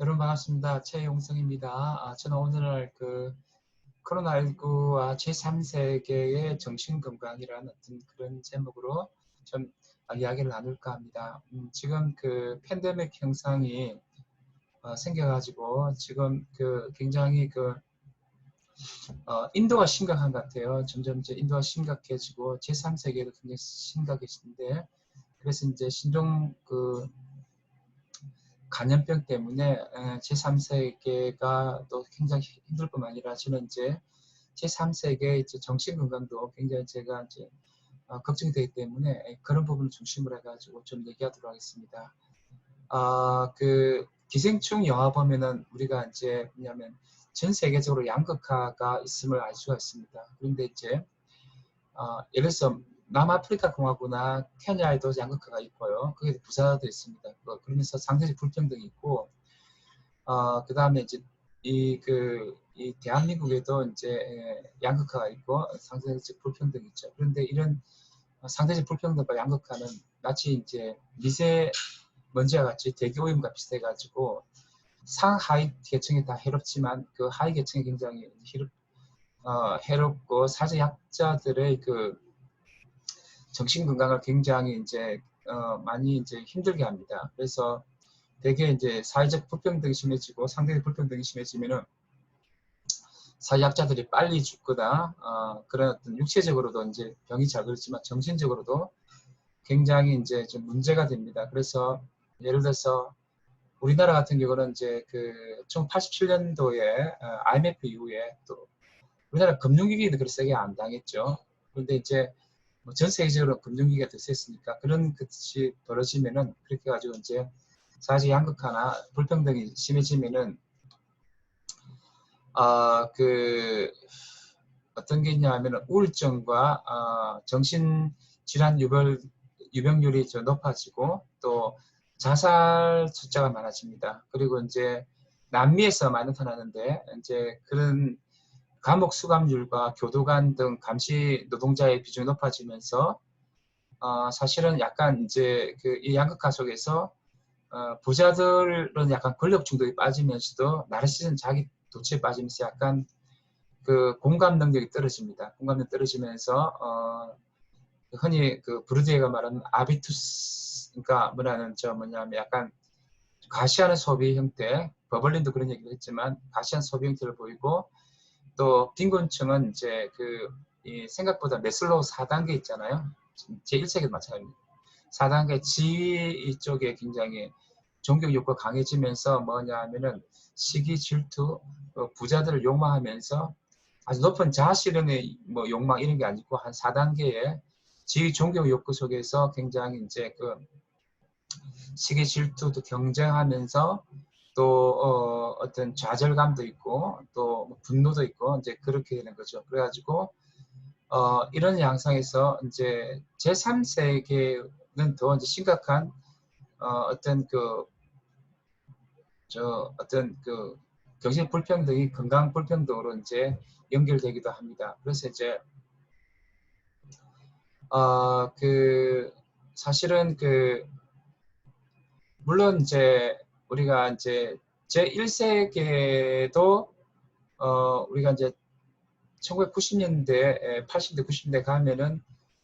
여러분 반갑습니다. 최용성입니다. 아, 저는 오늘 그 코로나19와 제3세계의 정신건강이라는 어떤 그런 제목으로 좀 이야기를 나눌까 합니다. 음, 지금 그 팬데믹 현상이 어, 생겨가지고 지금 그 굉장히 그 어, 인도가 심각한 것 같아요. 점점 이제 인도가 심각해지고 제3세계도 굉장히 심각해지는데 그래서 이제 신종 그 간염병 때문에 제3세계가 또 굉장히 힘들 뿐만 아니라 저는 이제 제3세계 이제 정신 건강도 굉장히 제가 이제 어, 걱정이 되기 때문에 그런 부분을 중심으로 해가지고 좀 얘기하도록 하겠습니다. 아, 그 기생충 영화 보면은 우리가 이제 뭐냐면 전 세계적으로 양극화가 있음을 알 수가 있습니다. 그런데 이제 어, 예를 들어서 남아프리카 공화국이나 케냐에도 양극화가 있고요. 그게 부자도 있습니다. 뭐 그러면서 상대적 불평등이 있고, 어, 그 다음에 이제 이, 그, 이 대한민국에도 이제 양극화가 있고 상대적 불평등이 있죠. 그런데 이런 상대적 불평등과 양극화는 마치 이제 미세 먼지와 같이 대기 오염과 비슷해가지고 상하위 계층이 다 해롭지만 그 하위 계층이 굉장히 해롭, 어, 해롭고 사회 약자들의 그 정신 건강을 굉장히 이제 어, 많이 이제 힘들게 합니다. 그래서 대개 이제 사회적 불평등이 심해지고 상대적 불평등이 심해지면은 사회약자들이 빨리 죽거나 어, 그런 어떤 육체적으로도 이제 병이 잘 걸리지만 정신적으로도 굉장히 이제 좀 문제가 됩니다. 그래서 예를 들어서 우리나라 같은 경우는 이제 그 1987년도에 어, IMF 이후에 또 우리나라 금융위기도 그렇게 세게 안 당했죠. 그런데 이제 뭐 전 세계적으로 금융위기가 됐었으니까 그런 것이 벌어지면은 그렇게 가지고 이제 사실 양극화나 불평등이 심해지면은 아그 어떤 게 있냐면은 우울증과 어, 정신 질환 유별 유병률이 좀 높아지고 또 자살 숫자가 많아집니다. 그리고 이제 남미에서 많이 나타나는데 이제 그런 감옥 수감률과 교도관 등 감시 노동자의 비중이 높아지면서 어, 사실은 약간 이제 그 이 양극화 속에서 어, 부자들은 약간 권력 중독에 빠지면서도 나르시즘 자기 도취에 빠지면서 약간 그 공감 능력이 떨어집니다. 공감 력 떨어지면서 어, 흔히 그 브루디에가 말하는 아비투스 그러니까 뭐라는 저 뭐냐면 약간 가시하는 소비 형태 버벌린도 그런 얘기를 했지만 가시한 소비 형태를 보이고 또 빈곤층은 이제 그 생각보다 메슬로우 4단계 있잖아요. 제1세계도 마찬가지입니다. 4단계 지위 쪽에 굉장히 종교 욕구가 강해지면서 뭐냐 하면은 시기 질투 어, 부자들을 욕망하면서 아주 높은 자아실현의 뭐 욕망 이런 게 아니고 한 4단계의 지위 종교 욕구 속에서 굉장히 이제 그 시기 질투도 경쟁하면서 또 어, 떤 좌절감도 있고 또뭐 분노도 있고 이제 그렇게 되는 거죠. 그래가지고 어, 이런 양상에서 이제 제3세계는 더 이제 심각한 어, 어떤 그 저 어떤 그 경신 불평등이 건강 불평등으로 이제 연결되기도 합니다. 그래서 이제 어, 그 사실은 그 물론 이제 우리가 이제 제1세계도 어, 우리가 이제 1990년대, 80대, 90년대 가면은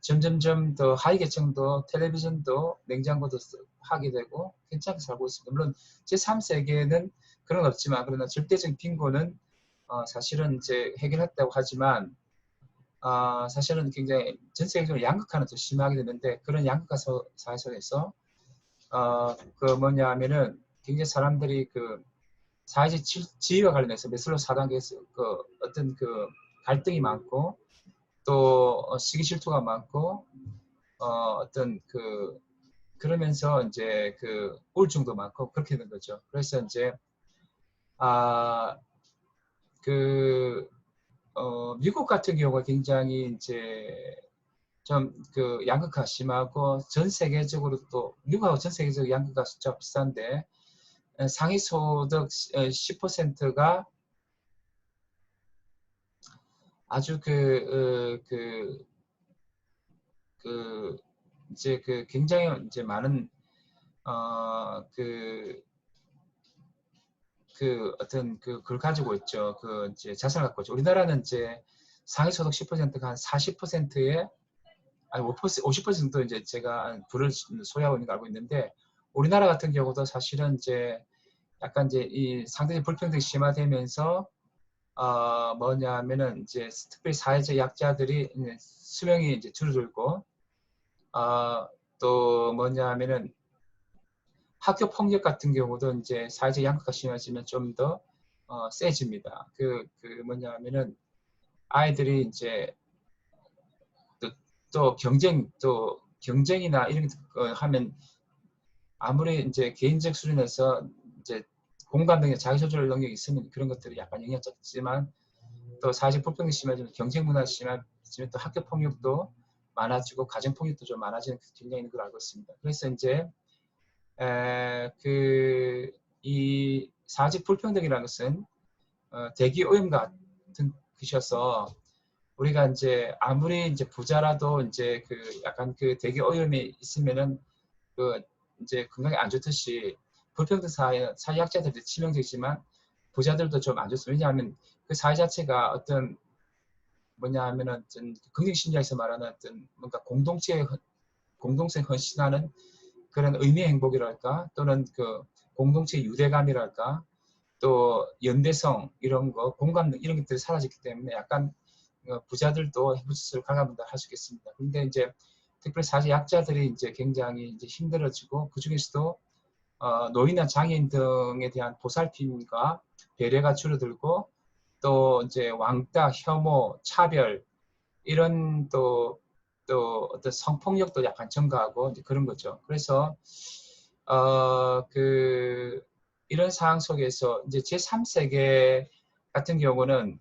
점점점 더 하위 계층도 텔레비전도 냉장고도 하게 되고 괜찮게 살고 있습니다. 물론 제3세계는 그런 건 없지만 그러나 절대적인 빈곤은 어, 사실은 이제 해결했다고 하지만 어, 사실은 굉장히 전 세계적으로 양극화는 더 심하게 되는데 그런 양극화 사회 속에서 어, 그 뭐냐 하면은 굉장히 사람들이 그 사회적 지위와 관련해서 메슬로 4단계에서 그 어떤 그 갈등이 많고 또 어, 시기 질투가 많고 어 어떤 그 그러면서 이제 그 우울증도 많고 그렇게 된 거죠. 그래서 이제 아그 어, 미국 같은 경우가 굉장히 이제 좀 그 양극화 심하고 전 세계적으로 또 미국하고 전 세계적으로 양극화 숫자 비싼데 상위 소득 10%가 아주 그, 어, 그, 그, 이제 그 굉장히 이제 많은, 어, 그, 그 어떤 그 그걸 가지고 있죠. 그 이제 자산을 갖고 있죠. 우리나라는 이제 상위 소득 10%가 한 40%의 아니 5% 50% 이제 제가 부를 소유하고 있는 걸 알고 있는데 우리나라 같은 경우도 사실은 이제 약간 이제 이 상대적 불평등이 심화되면서 어 뭐냐면은 이제 특별히 사회적 약자들이 수명이 이제 줄어들고 어또 뭐냐면은 학교 폭력 같은 경우도 이제 사회적 양극화가 심해지면 좀더 어, 세집니다. 그, 그 뭐냐면은 아이들이 이제 또, 또 경쟁, 또 경쟁이나 이런 거 하면 아무리 이제 개인적 수준에서 이제 공감 능력, 자기 조절 능력이 있으면 그런 것들이 약간 영향 적지만 또 사회적 불평등이 심해지면 경쟁 문화 심해지면 또 학교 폭력도 많아지고 가정 폭력도 좀 많아지는 경향이 있는 걸 알고 있습니다. 그래서 이제 그이 사직 불평등이라는 것은 어, 대기 오염 같은 것이어서 우리가 이제 아무리 이제 부자라도 이제 그 약간 그 대기 오염이 있으면은 그 이제 건강에 안 좋듯이 불평등 사회 사회 약자들이 치명적이지만 부자들도 좀 안 좋습니다. 왜냐하면 그 사회 자체가 어떤 뭐냐 하면은 어떤 긍정 심리학에서 말하는 어떤 뭔가 공동체 공동체 헌신하는 그런 의미 행복이랄까 또는 그 공동체 유대감이랄까 또 연대성 이런 거 공감 이런 것들이 사라졌기 때문에 약간 어, 부자들도 해부스스로 가감을 할수 있겠습니다. 근데 이제 특별히 사실 약자들이 이제 굉장히 이제 힘들어지고 그 중에서도 어, 노인이나 장애인 등에 대한 보살핌과 배려가 줄어들고 또 이제 왕따, 혐오, 차별 이런 또또 어떤 성폭력도 약간 증가하고 그런 거죠. 그래서 어 그 이런 상황 속에서 이제 제 3세계 같은 경우는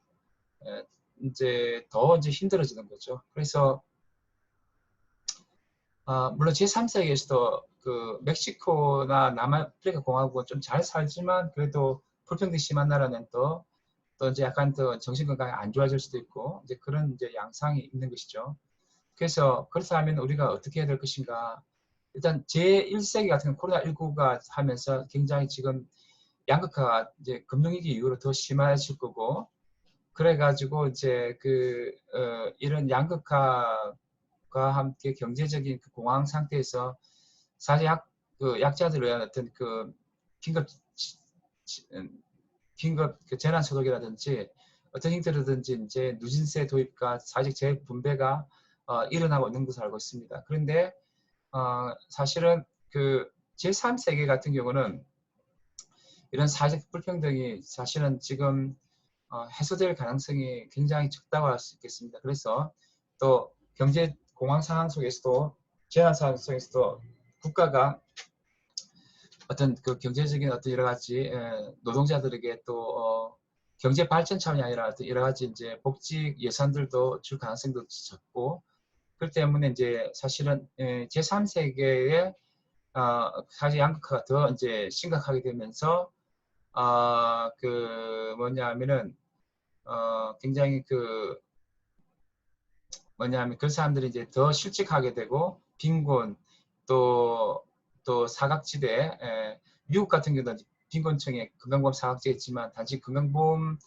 이제 더 이제 힘들어지는 거죠. 그래서 어, 물론 제 3세계에서도 그 멕시코나 남아프리카 공화국은 좀 잘 살지만 그래도 불평등이 심한 나라는 또, 또 이제 약간 더 정신 건강이 안 좋아질 수도 있고 이제 그런 이제 양상이 있는 것이죠. 그래서 그렇다면 우리가 어떻게 해야 될 것인가? 일단 제1세기 같은 코로나 19가 하면서 굉장히 지금 양극화가 이제 금융위기 이후로 더 심해질 거고 그래가지고 이제 그 어, 이런 양극화 가 함께 경제적인 그 공황 상태에서 사실 약, 그 약자들을 위한 어떤 그 긴급 긴급 그 재난 소독이라든지 어떤 형태로든지 이제 누진세 도입과 사직 재분배가 어, 일어나고 있는 것을 알고 있습니다. 그런데 어, 사실은 그 제3세계 같은 경우는 이런 사회적 불평등이 사실은 지금 어, 해소될 가능성이 굉장히 적다고 할 수 있겠습니다. 그래서 또 경제 공황 상황 속에서도 재난 상황 속에서도 국가가 어떤 그 경제적인 어떤 여러 가지 에, 노동자들에게 또 어, 경제 발전 차원이 아니라 여러 가지 이제 복지 예산들도 줄 가능성도 적고 그렇기 때문에 이제 사실은 예, 제3세계의 어, 사실 양극화가 더 이제 심각하게 되면서 어, 그 뭐냐면은 어, 굉장히 그 뭐냐면 그 사람들이 이제 더 실직하게 되고 빈곤 또 또 사각지대 에, 예, 미국 같은 경우는 빈곤층에 건강보험 사각지대 있지만 단지 건강보험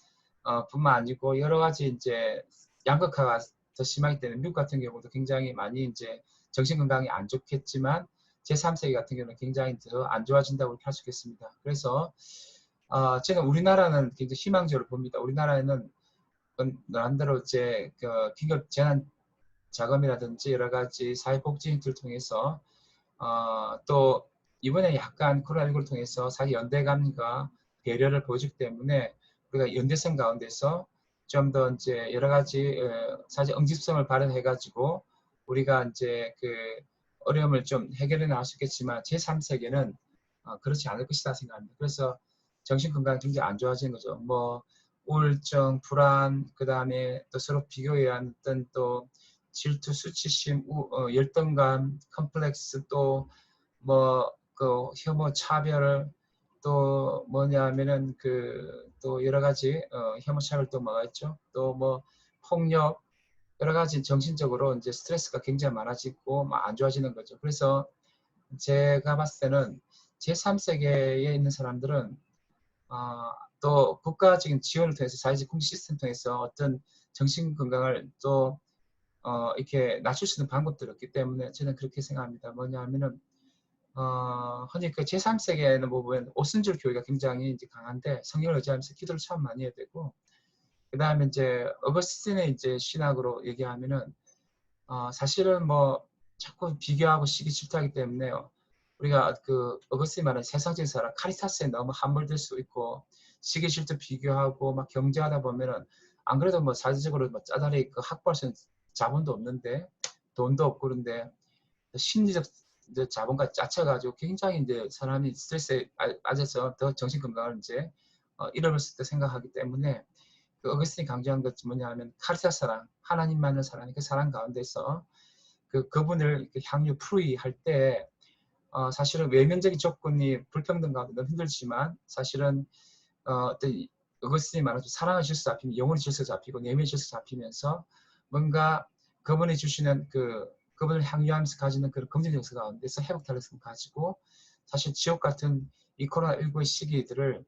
어, 뿐만 아니고 여러 가지 이제 양극화가 더 심하기 때문에 미국 같은 경우도 굉장히 많이 이제 정신 건강이 안 좋겠지만 제3세기 같은 경우는 굉장히 더 안 좋아진다고 할 수 있겠습니다. 그래서 어, 제가 우리나라는 굉장히 희망적으로 봅니다. 우리나라에는 나름대로 이제 그 긴급 재난 자금이라든지 여러 가지 사회복지 행태를 통해서 어, 또 이번에 약간 코로나19를 통해서 사회 연대감과 배려를 보여주기 때문에 우리가 연대성 가운데서 좀 더 이제 여러 가지 어, 사실 응집성을 발현해 가지고 우리가 이제 그 어려움을 좀 해결해 나갈 수 있겠지만 제3세계는 어, 그렇지 않을 것이다 생각합니다. 그래서 정신 건강이 굉장히 안 좋아지는 거죠. 뭐 우울증, 불안, 그 다음에 또 서로 비교에 한 어떤 또 질투, 수치심, 우, 어, 열등감, 컴플렉스 또 뭐 그 혐오, 차별 또 뭐냐면은 그 또 여러 가지 어, 혐오 차별 또 뭐가 있죠? 또 뭐 폭력 여러 가지 정신적으로 이제 스트레스가 굉장히 많아지고 안 좋아지는 거죠. 그래서 제가 봤을 때는 제3세계에 있는 사람들은 어, 또 국가적인 지원을 통해서 사회적 공식 시스템 통해서 어떤 정신 건강을 또 어, 이렇게 낮출 수 있는 방법들이 없기 때문에 저는 그렇게 생각합니다. 뭐냐 하면은 어, 흔히 그 제3세계에는 뭐 보면 오순절 교회가 굉장히 이제 강한데 성령을 의지하면서 기도를 참 많이 해야 되고 그 다음에 이제 어거스틴의 이제 신학으로 얘기하면은 어, 사실은 뭐 자꾸 비교하고 시기 질투하기 때문에요. 우리가 그 어거스틴 말하는 세상적인 사람 카리타스에 너무 함몰될 수 있고 시기 질투 비교하고 막 경제하다 보면은 안 그래도 뭐 사회적으로 뭐 짜다리 그 확보할 수 있는 자본도 없는데 돈도 없고 그런데 심리적 이제 자본과 짜쳐가지고 굉장히 이제 사람이 스트레스에 아- 빠져서 더 정신 건강을 이제 어, 수 있다 생각하기 때문에 그 어거스틴이 강조한 것 뭐냐 하면 카리타 사랑 하나님만을 사랑하는 그 사랑 가운데서 그 그분을 향유 프루이 할 때 어, 사실은 외면적인 조건이 불평등 가운데 너무 힘들지만 사실은 어, 어떤 이- 어거스틴이 말하는 사랑의 질서 잡히면 영혼의 질서 잡히고 내면의 질서 잡히면서 뭔가 그분이 주시는 그 그분을 향유하면서 가지는 그런 긍정 정서 가운데서 회복 탄력성을 가지고 사실 지옥 같은 이 코로나 19의 시기들을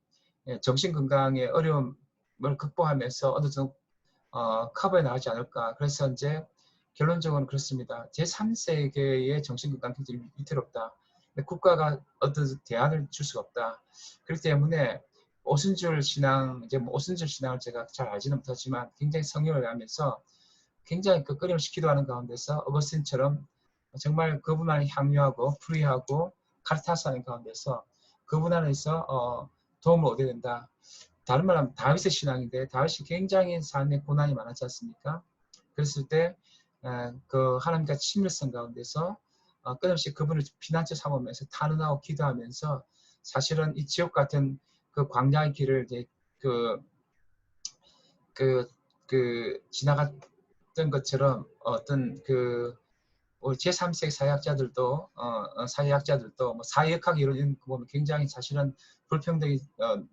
예, 정신 건강의 어려움을 극복하면서 어느 정도 어, 커버해 나가지 않을까. 그래서 이제 결론적으로는 그렇습니다. 제3세계의 정신 건강 굉장히 위태롭다. 국가가 어떤 대안을 줄 수가 없다. 그렇기 때문에 오순절 신앙, 이제 뭐 오순절 신앙을 제가 잘 알지는 못하지만 굉장히 성령을 하면서 굉장히 그 끊임없이 기도하는 가운데서 어거스틴처럼 정말 그분만을 향유하고 프리하고 카르타스하는 가운데서 그분 안에서 어, 도움을 얻어야 된다. 다른 말로 하면 다윗의 신앙인데 다윗이 굉장히 삶에 고난이 많았지 않습니까? 그랬을 때 그 하나님과 친밀성 가운데서 어, 끊임없이 그분을 피난처 삼으면서 탄원하고 기도하면서 사실은 이 지옥 같은 그 광야의 길을 이제 그, 그, 그, 지나 갔던 것처럼 어떤 그, 우리 제3세기 사회학자들도, 어, 어, 사회학자들도 뭐 사회역학이 이루어진 거 보면 굉장히 사실은 불평등이 어,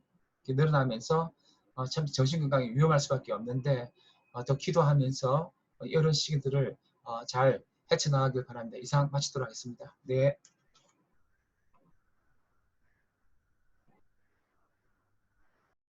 이렇게 늘어나면서 어, 참 정신건강이 위험할 수밖에 없는데 어, 더 기도하면서 어, 이런 시기들을 어, 잘 헤쳐나가길 바랍니다. 이상 마치도록 하겠습니다. 네.